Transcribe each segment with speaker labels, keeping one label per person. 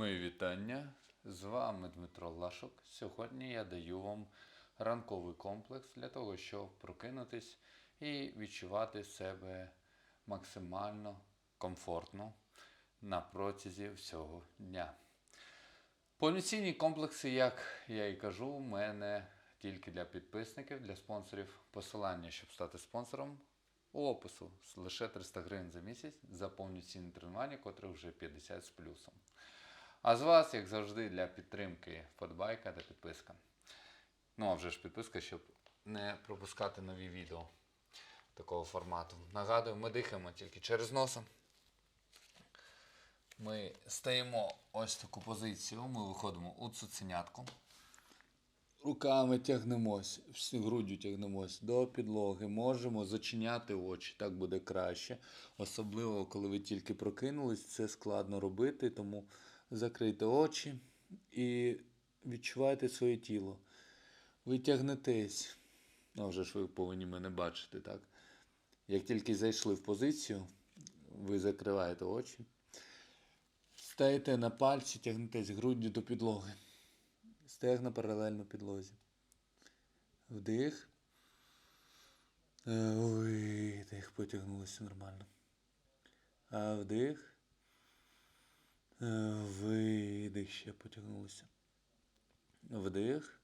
Speaker 1: Мої вітання. З вами Дмитро Лашок. Сьогодні я даю вам ранковий комплекс для того, щоб прокинутись і відчувати себе максимально комфортно на протязі всього дня. Повноцінні комплекси, як я і кажу, у мене тільки для підписників, для спонсорів. Посилання, щоб стати спонсором, у опису лише 300 гривень за місяць за повноцінне тренування, котре вже 50 з плюсом. А з вас, як завжди, для підтримки вподобайка та підписка. Ну, а вже ж підписка, щоб не пропускати нові відео такого формату. Нагадую, ми дихаємо тільки через носа. Ми стаємо ось таку позицію, ми виходимо у цуценятку. Руками тягнемось, всю груддю тягнемось до підлоги. Можемо зачиняти очі, так буде краще. Особливо, коли ви тільки прокинулись, це складно робити, тому закрийте очі і відчувайте своє тіло. Ви тягнетесь. Ну, вже ж ви повинні мене бачити, так? Як тільки зайшли в позицію, ви закриваєте очі. Стаєте на пальці, тягнетесь груддю до підлоги. Стегна паралельно підлозі. Вдих. Е, Видих. Потягнулося нормально. А вдих. Е, Видих. Ще потягнулося. Вдих.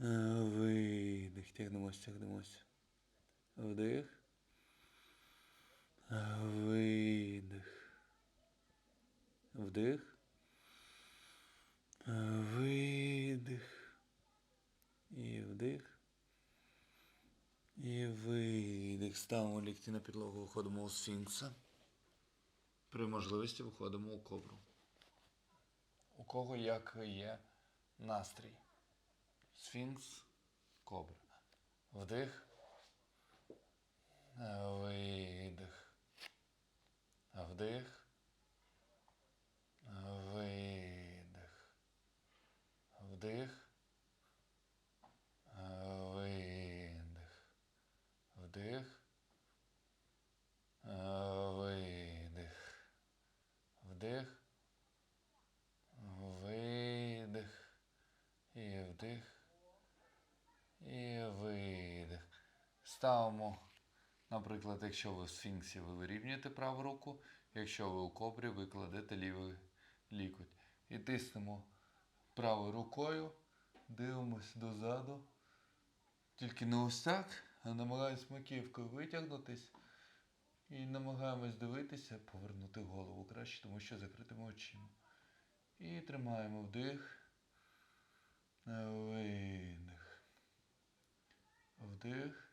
Speaker 1: Е, Видих. Тягнемось, тягнемось. Вдих. Е, Видих. Вдих. Видих. І вдих. І видих. Ставимо лікті на підлогу, виходимо у сфінкса. При можливості виходимо у кобру. У кого як є настрій. Сфінкс, кобра. Вдих. Е, Видих. Вдих. Видих. Вдих. Видих. Вдих. Видих. Вдих. Видих. І вдих. І видих. Ставимо, наприклад, якщо ви в сфінксі, ви вирівнюєте праву руку, якщо ви у кобрі, ви кладете лівий лікоть. І тиснемо правою рукою, дивимось дозаду. Тільки не ось так, а намагаємось маківкою витягнутись. І намагаємось дивитися, повернути голову краще, тому що закритими очима. І тримаємо вдих. Видих. Вдих.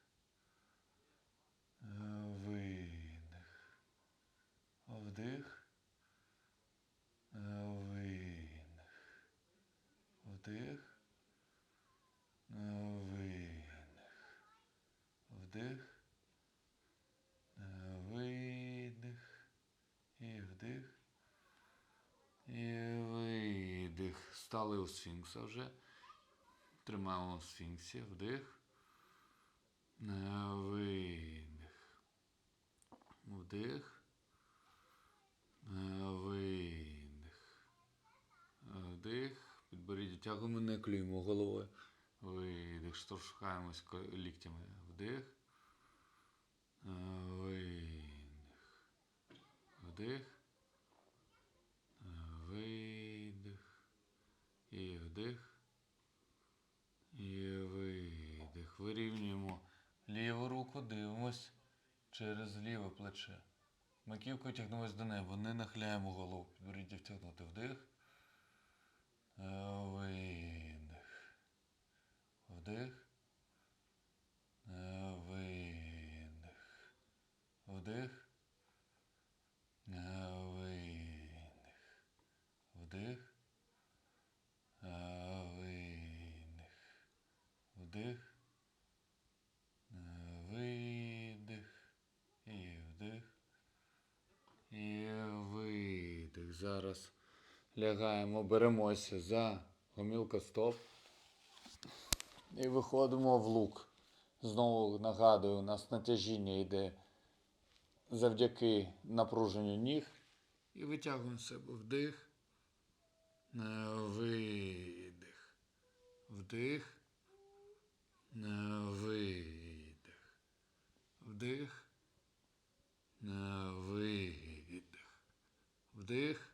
Speaker 1: Видих. Вдих. Видих. Вдих. Видих. Вдих. Видих. І вдих. І видих. Стали у сфінкса вже. Тримаємо у сфінксі. Вдих. Видих. Вдих. Видих. Вдих. Підборіддя тягуємо, не клюємо головою. Видих. Штовхаємось ліктями. Вдих. Видих. Вдих. Видих. І вдих. І видих. Вирівнюємо ліву руку, дивимось через ліве плече. Маківкою тягнемось до неба, не нахиляємо голову. Підборіддя втягнути вдих. Е, Видих. Вдих. Е, Видих. Вдих. Е, Видих. Вдих. Е, Видих. Вдих. Е, Видих. І вдих. І видих. Зараз лягаємо, беремося за гомілка стоп. І виходимо в лук. Знову нагадую, у нас натяжіння йде завдяки напруженню ніг І витягуємо себе вдих, е, видих, вдих, е, видих, вдих, е, видих, вдих,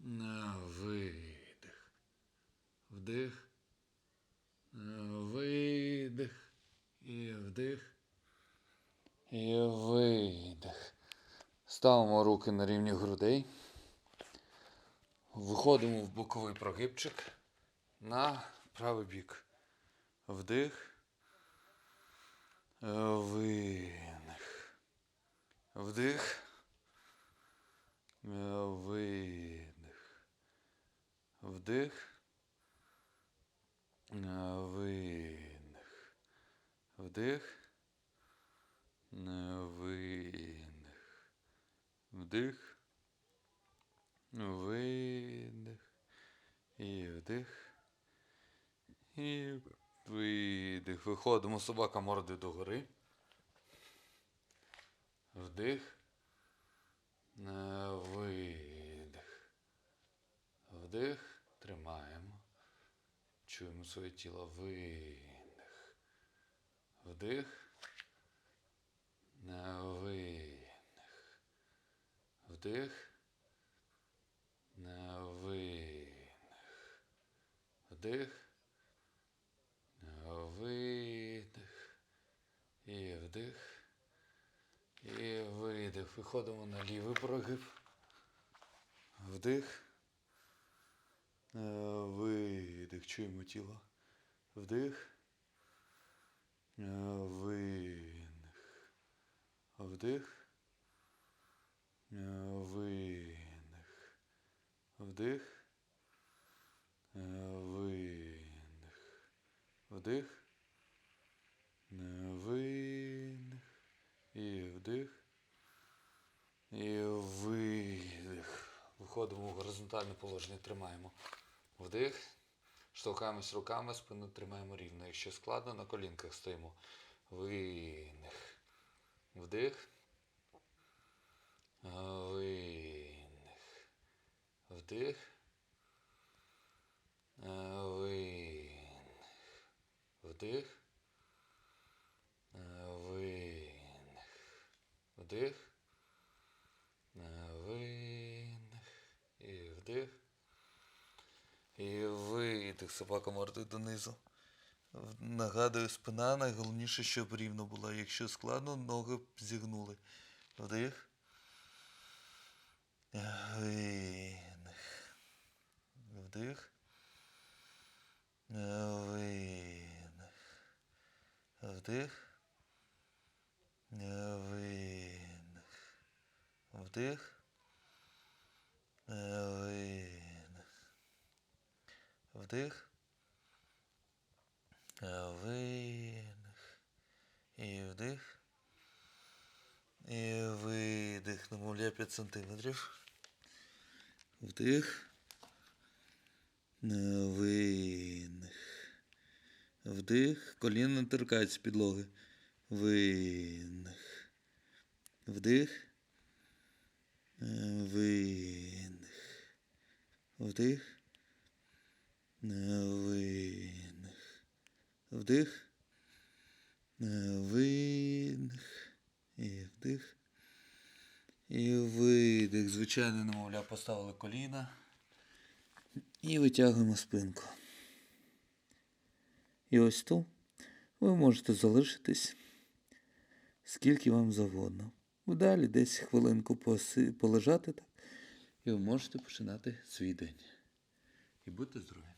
Speaker 1: е, видих, вдих, е, видих і вдих. І видих. Ставимо руки на рівні грудей. Виходимо в боковий прогибчик на правий бік. Вдих. Е, Видих. Вдих. Видих. Вдих. Видих. Вдих. Видих. Вдих. Видих. І вдих. І видих. Виходимо собака морди догори. Вдих. Е, Видих. Вдих. Тримаємо. Чуємо своє тіло. Видих. Вдих. Е, Видих. Вдих. Е, Видих. Вдих. Е, Видих. І вдих. І видих. Виходимо на лівий прогиб. Вдих. Е, Видих. Чуємо тіло. Вдих. Е, Видих. Вдих. Е, Видих. Вдих. Е, Видих. Вдих. Е, Видих. І вдих. І видих. Виходимо в положення, тримаємо. Вдих. Штовхаємось руками, спину тримаємо рівно. Якщо складно, на колінках стоїмо. Видих. Вдих. Видих. Вдих. Видих. Вдих. Видих. Вдих. Видих. І вдих. І видих. Собака мордою донизу. Нагадую, спина найголовніше, щоб рівно була. Якщо складно, ноги зігнули. Вдих. Видих. Вдих. Видих. Вдих. Видих. Вдих. Видих. Вдих. Видих. І вдих. І видих. Намовляє 5 сантиметрів. Вдих. Видих. Вдих. Коліна не торкаються підлоги. Видих. Вдих. Видих. Вдих. Видих. Вдих. Видих. І вдих. І видих. Звичайно, немовля поставили коліна. І витягуємо спинку. І ось тут ви можете залишитись скільки вам завгодно. Далі десь хвилинку полежати так. І ви можете починати свій день. І будьте здорові!